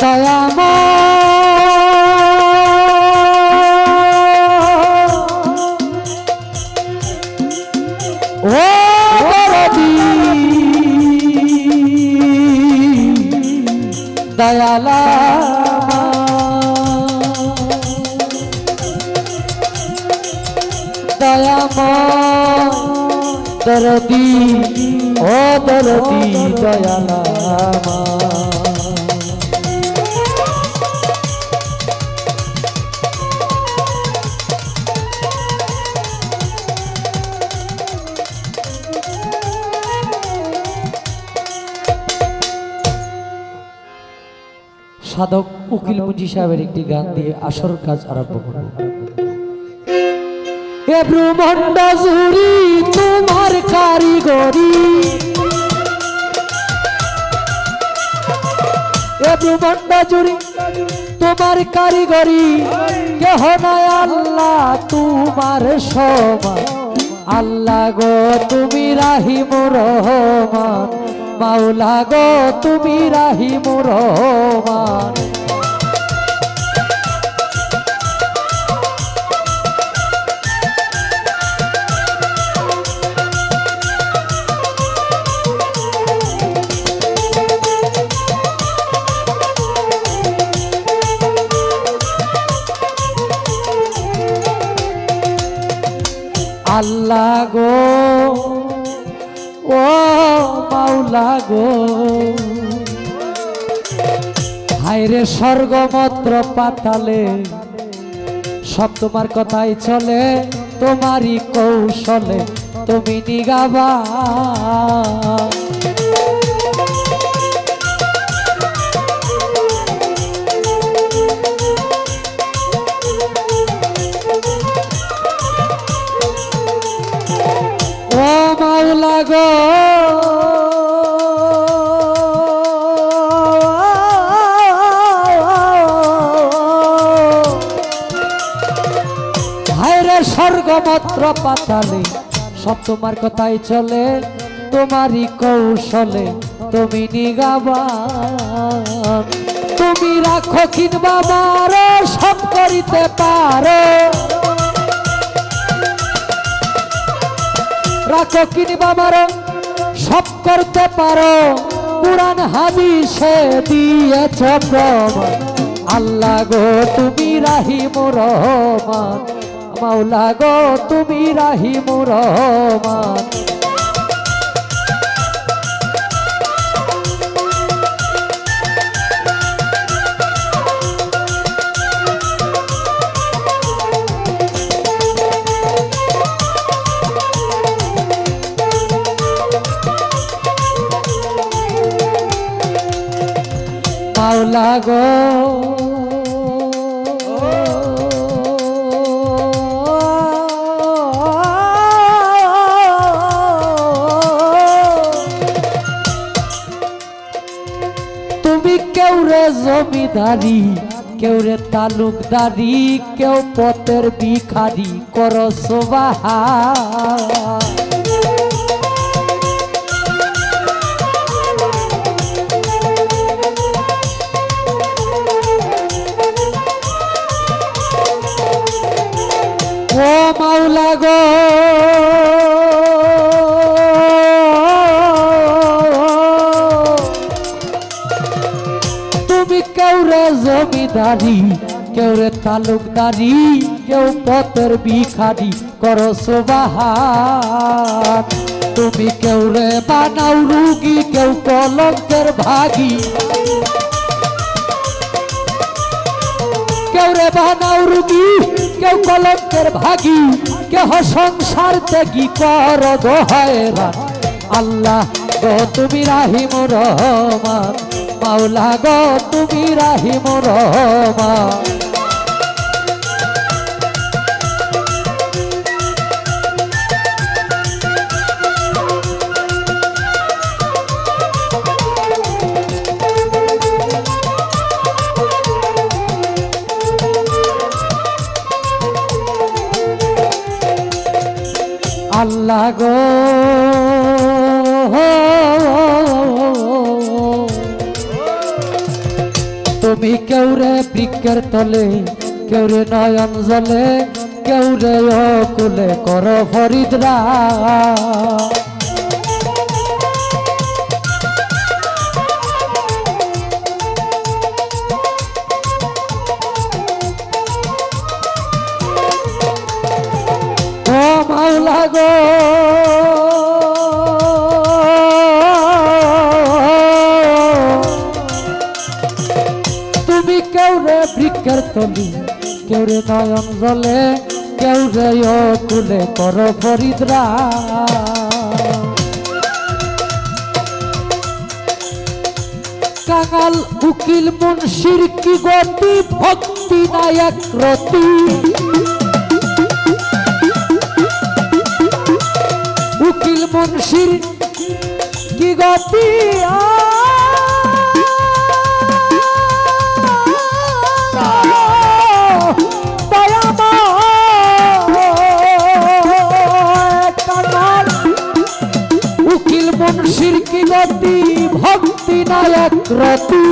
দরদি দয়ালা দয়াময় দরদি ও দরদি দয়ালা সাধক উকিল মুজি সাহেবের একটি গান দিয়ে আসর কাজ আরম্ভ করব এ ব্রহ্মাণ্ড জুড়ি তোমার কারিগরি। এ ব্রহ্মাণ্ড জুড়ি তোমার কারিগরি। কেহ নাই আল্লাহ তোমার সমান। আল্লাহ গো, তুমি রাহিম রহমান। মাওলা গো তুমি রাহি রহমান। হায়রে স্বর্গমত্র পাতালে সব তোমার কথাই চলে তোমারই কৌশলে তুমি নিগাবা। ও মাওলা গো স্বর্গমাত্র পাতালে, সব তোমার কথাই চলে, তোমারই কৌশলে, তুমি নিগাবা তুমি রাখো কিনবা মারো, সব করিতে পারো। রাখো কিনবা মারো, সব করতে পারো। পুরান হাদিসে দিয়েছ প্রমাণ। আল্লাহ গো, তুমি রাহিম রহমান। মাওলা গো তুমি রাহিম রহমান। মাওলা গো কেউ রে জমিদারি কেউ রে তালুকদারি কেউ পথের ভিখারি করো সোবাহা। ও মাওলা গো জমিদারি কেউ রে তালুক তালুকদারি কেউ পথের ভিখারি, করো সোবাহার তুমি কেউ রে বানাও রুগী, কেউ কলঙ্কের ভাগি। কেউ রে বানাও রুগী, কেউ কলঙ্কের ভাগি। কেহ সংসার ত্যাগী কর হয়রান আল্লাহ গো, তুমি রাহিম রহমান। মাওলা গো তুমি রাহিম রহমান আল্লাহ গো। তুমি কেউ রে বৃক্ষের তলে কেউ রে নয়ন জলে কেউ রে কুলে কর ফরিদরা। কেউ রে বৃক্ষের তলি কেউ রে নয়ন জলে কেউ রে ও কুলে কর ফরিদরা। কাঙাল উকিল মুন্সির কি গতি, ভক্তি নায়ক রতি। উকিল মুন্সির কি গতি উকিল মুন্সির ভক্তি নায়ক রতি।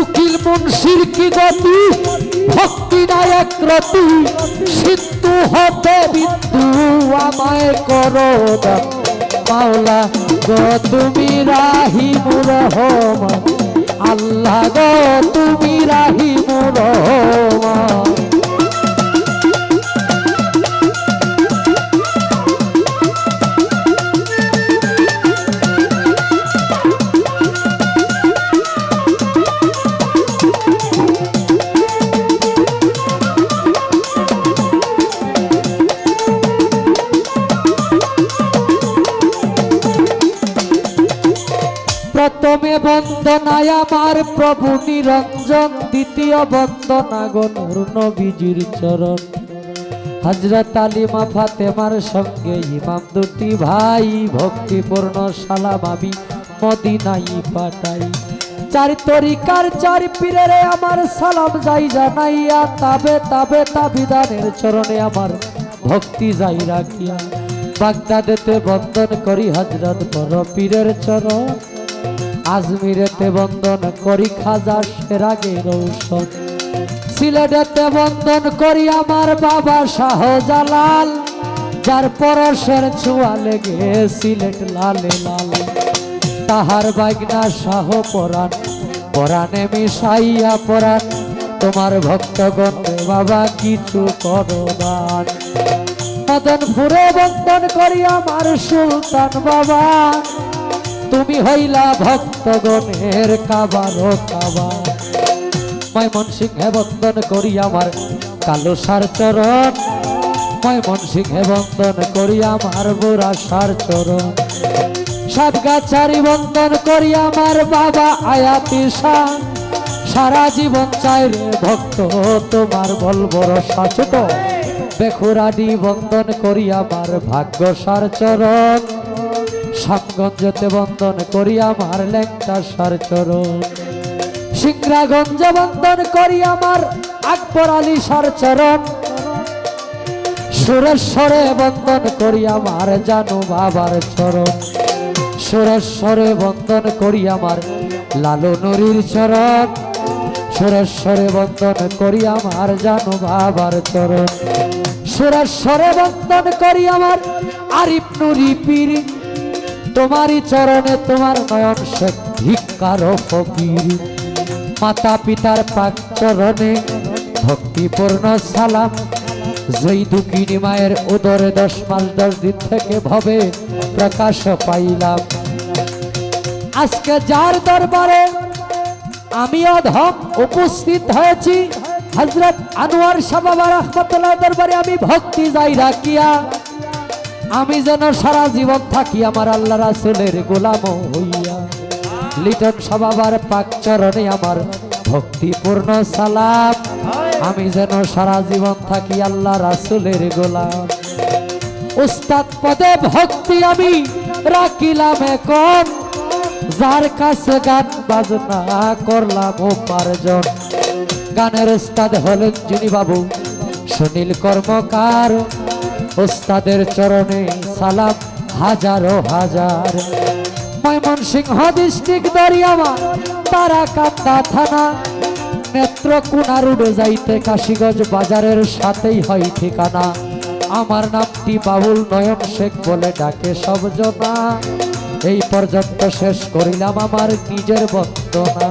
উকিল মুন্সির কি গতি? ভক্তি নায়ক রতি। সিদ্ধু হতে বিন্দু আমায় করো। মাওলা গো, তুমি রাহিমুর রহমান আল্লাহ গো, তুমি রাহিমুর রহমান বন্দনায় আমার প্রভু নিরঞ্জন দ্বিতীয় বন্দনা গনুর নবীজির চরণ। হজরত আলিমা ফাতেমার সঙ্গে ইমাম দুটি ভাই, ভক্তিপূর্ণ সালাম আমি মদিনাই পাঠাই। চার তরিকার চার পীরের আমার সালাম যাই জানাইয়া, তাবে তাবে তাবিদানের চরণে আমার ভক্তি যাই রাখিয়া। বাগদাদেতে বন্দন করি হজরত বড় পীরের চরণ। আজমিরেতে বন্দন করি খাজা সেরাগে রৌশন। সিলেটেতে বন্দন করি আমার বাবা শাহজালাল। যার পরশের ছোঁয়া লেগে সিলেট লালে লাল। তাহার বাগনা শাহ পরাণ, পরাণে মিশাইয়া পরাণ। তোমার ভক্তগণ বাবা, কিছু করো দান। মদন ফুরে বন্দন করি আমার সুলতান বাবা। তুমি হইলা ভক্তগণের কাবারো কাবা ময়মন সিংহে বন্দন করি আমার কালো সার চরণ। ময়মন সিংহে বন্দন করি আমার বুড়া সার চরণ। সাতগাছারি বন্দন করি আমার বাবা আয়াতি শাহ সারা জীবন চাই রে ভক্ত, তোমার বল ভরসা ছোট বেখুরাডি বন্দন করি আমার ভাগ্য সার চরণ। সামগঞ্জতে বন্দন করি আমার লেংটা সার চরণ। সিংরাগঞ্জ বন্দন করি আমার আকবর আলী সার চরণ। সুরেশ্বরে বন্দন করি আমার জানু বাবার চরণ। সুরেশ্বরে বন্দন করি আমার লালু নুরির চরণ। সুরেশ্বরে বন্দন করি আমার জানু বাবার চরণ। সুরেশ্বরে বন্দন করি আমার আরিফ নুরি পীর তোমারই চরণে তোমার নয়ন শেখ ভিক্ষার ফকির। মাতা পিতার পাক চরণে ভক্তিপূর্ণ সালাম। যেই দুঃখিনী মায়ের উদরে দশ মাস দশ দিন থেকে ভবে প্রকাশ পাইলাম। আজকে যার দরবারে আমি অধম উপস্থিত হয়েছি হজরত আনোয়ার সাবাবা রহমতুল্লাহ দরবারে আমি ভক্তি যাই রাখিয়া। আমি যেন সারা জীবন থাকি আমার আল্লাহ রাসুলের গোলাম হইয়া। লিটন সবাবার পাক চরণে আমার ভক্তিপূর্ণ সালাম। আমি যেন সারা জীবন থাকি আল্লাহ রাসুলের গোলাম। উস্তাদ পদে ভক্তি আমি রাখিলাম এখন। যার কাছে গান বাজনা করলাম উপার্জন। গানের উস্তাদ হলেন যিনি বাবু সুনীল কর্মকার। উস্তাদের চরণে সালাম, হাজারো হাজার। ময়মনসিংহ ডিস্ট্রিক্ট দরিয়ামা তারা কান্দা থানা। নেত্রকোনা রোডে যাইতে কাশিগঞ্জ বাজারের সাথেই হয় ঠিকানা। আমার নামটি বাবুল নয়ন শেখ বলে ডাকে সব জনা। এই পর্যন্ত শেষ করিলাম আমার নিজের বন্দনা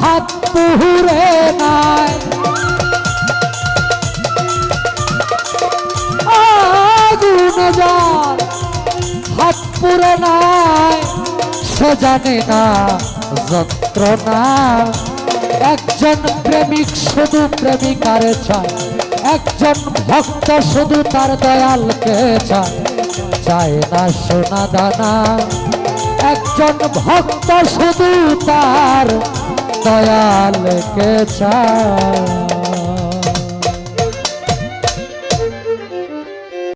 হাত পুহুরে নাই। আগুনে যার হাত পুরে নাই। সে জানে না যন্ত্রণা। একজন প্রেমিক শুধু প্রেমিকারে চায়। একজন ভক্ত শুধু তার দয়ালকে চায়। চায় না সোনা দানা। একজন ভক্ত শুধু তার দয়ালকে চায়।